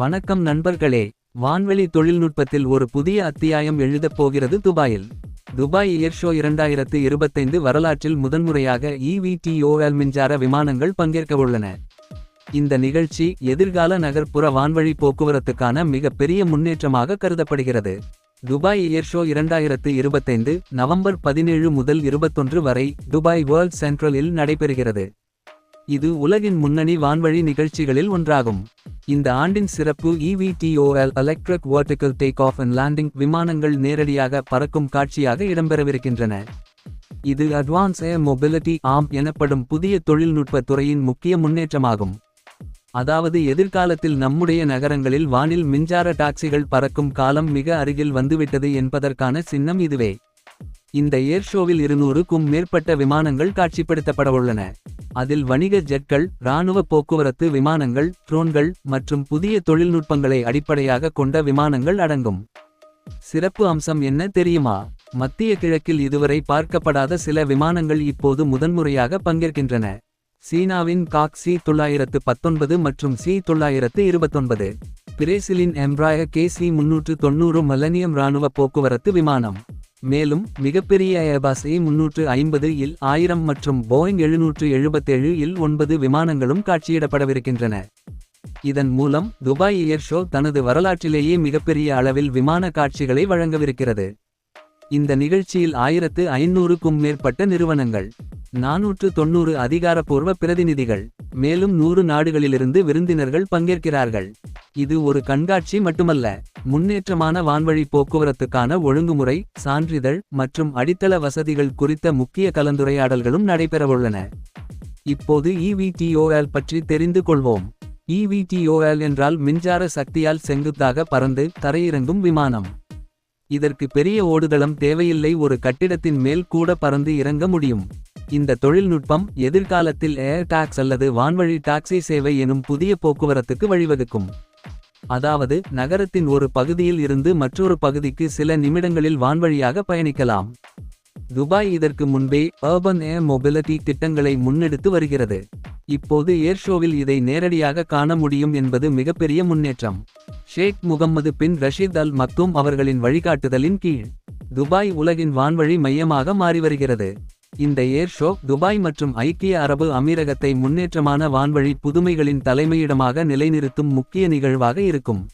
வணக்கம் நண்பர்களே. வான்வெளி தொழில்நுட்பத்தில் ஒரு புதிய அத்தியாயம் எழுதப் போகிறது துபாயில். துபாய் இயர்ஷோ இரண்டாயிரத்து இருபத்தைந்து வரலாற்றில் முதன்முறையாக இவிடிஓஎல் மின்சார விமானங்கள் பங்கேற்கவுள்ளன இந்த நிகழ்ச்சி எதிர்கால நகர்ப்புற வான்வழி போக்குவரத்துக்கான மிகப்பெரிய முன்னேற்றமாக கருதப்படுகிறது. துபாய் இயர்ஷோ இரண்டாயிரத்து இருபத்தைந்து நவம்பர் பதினேழு முதல் இருபத்தொன்று வரை துபாய் வேர்ல்ட் சென்ட்ரலில் நடைபெறுகிறது. இது உலகின் முன்னணி வான்வழி நிகழ்ச்சிகளில் ஒன்றாகும். இந்த ஆண்டின் சிறப்பு eVTOL electric vertical take off and landing விமானங்கள் நேரடியாக பறக்கும் காட்சியாக இடம்பெறவிருக்கின்றன. இது அட்வான்ஸ் ஏர் மொபிலிட்டி ஆம் எனப்படும் புதிய தொழில்நுட்ப துறையின் முக்கிய முன்னேற்றமாகும். அதாவது எதிர்காலத்தில் நம்முடைய நகரங்களில் வானில் மின்சார டாக்ஸிகள் பறக்கும் காலம் மிக அருகில் வந்துவிட்டது என்பதற்கான சின்னம் இதுவே. இந்த ஏர் ஷோவில் இருநூறுக்கும் மேற்பட்ட விமானங்கள் காட்சிப்படுத்தப்படவுள்ளன. அதில் வணிக ஜெட்கள் இராணுவ போக்குவரத்து விமானங்கள் ட்ரோன்கள் மற்றும் புதிய தொழில்நுட்பங்களை அடிப்படையாக கொண்ட விமானங்கள் அடங்கும். சிறப்பு அம்சம் என்ன தெரியுமா? மத்திய கிழக்கில் இதுவரை பார்க்கப்படாத சில விமானங்கள் இப்போது முதன்முறையாக பங்கேற்கின்றன. சீனாவின் காக் சி தொள்ளாயிரத்து பத்தொன்பது மற்றும் சி தொள்ளாயிரத்து இருபத்தொன்பது. பிரேசிலின் எம்ப்ராய கே சி முன்னூற்று தொண்ணூறு மலனியம் இராணுவ போக்குவரத்து விமானம். மேலும் மிகப்பெரிய ஏபாசை முன்னூற்று ஐம்பது இல் ஆயிரம் மற்றும் போயிங் எழுநூற்று எழுபத்தேழு இல் ஒன்பது விமானங்களும் காட்சியிடப்படவிருக்கின்றன. இதன் மூலம் துபாய் ஏர் ஷோ தனது வரலாற்றிலேயே மிகப்பெரிய அளவில் விமான காட்சிகளை வழங்கவிருக்கிறது. இந்த நிகழ்ச்சியில் ஆயிரத்து ஐநூறுக்கும் மேற்பட்ட நிறுவனங்கள் நாநூற்று தொண்ணூறு அதிகாரப்பூர்வ பிரதிநிதிகள் மேலும் நூறு நாடுகளிலிருந்து விருந்தினர்கள் பங்கேற்கிறார்கள். இது ஒரு கண்காட்சி மட்டுமல்ல முன்னேற்றமான வான்வழி போக்குவரத்துக்கான ஒழுங்குமுறை சான்றிதழ் மற்றும் அடித்தள வசதிகள் குறித்த முக்கிய கலந்துரையாடல்களும் நடைபெறவுள்ளன. இப்போது இவிடிஓஎல் பற்றி தெரிந்து கொள்வோம். இவிடிஓஎல் என்றால் மின்சார சக்தியால் செங்குத்தாக பறந்து தரையிறங்கும் விமானம். இதற்கு பெரிய ஓடுதளம் தேவையில்லை ஒரு கட்டிடத்தின் மேல் கூட பறந்து இறங்க முடியும். இந்த தொழில்நுட்பம் எதிர்காலத்தில் ஏர் டாக்ஸ் அல்லது வான்வழி டாக்ஸி சேவை எனும் புதிய போக்குவரத்துக்கு வழிவகுக்கும். அதாவது நகரத்தின் ஒரு பகுதியில் இருந்து மற்றொரு பகுதிக்கு சில நிமிடங்களில் வான்வழியாக பயணிக்கலாம். துபாய் இதற்கு முன்பே அர்பன் ஏர் மொபிலிட்டி திட்டங்களை முன்னெடுத்து வருகிறது. இப்போது ஏர் ஷோவில் இதை நேரடியாக காண முடியும் என்பது மிகப்பெரிய முன்னேற்றம். ஷேக் முகம்மது பின் ரஷீத் அல் மக்தூம் அவர்களின் வழிகாட்டுதலின் கீழ் துபாய் உலகின் வான்வழி மையமாக மாறி வருகிறது. இந்த ஏர் ஷோ துபாய் மற்றும் ஐக்கிய அரபு அமீரகத்தை முன்னேற்றமான வான்வழி புதுமைகளின் தலைமையிடமாக நிலைநிறுத்தும் முக்கிய நிகழ்வாக இருக்கும்.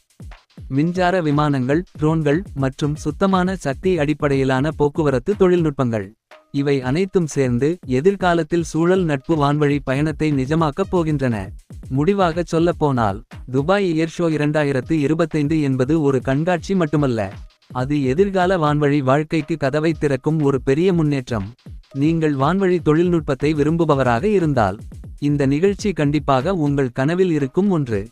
மின்சார விமானங்கள் ட்ரோன்கள் மற்றும் சுத்தமான சக்தி அடிப்படையிலான போக்குவரத்து தொழில்நுட்பங்கள். இவை அனைத்தும் சேர்ந்து எதிர்காலத்தில் சூழல் நட்பு வான்வழி பயணத்தை நிஜமாக்கப் போகின்றன. முடிவாகச் சொல்லப்போனால் துபாய் ஏர்ஷோ இரண்டாயிரத்து இருபத்தைந்து என்பது ஒரு கண்காட்சி மட்டுமல்ல. அது எதிர்கால வான்வழி வாழ்க்கைக்கு கதவை திறக்கும் ஒரு பெரிய முன்னேற்றம். நீங்கள் வான்வழி தொழில்நுட்பத்தை விரும்புபவராக இருந்தால் இந்த நிகழ்ச்சி கண்டிப்பாக உங்கள் கனவில் இருக்கும் ஒன்று.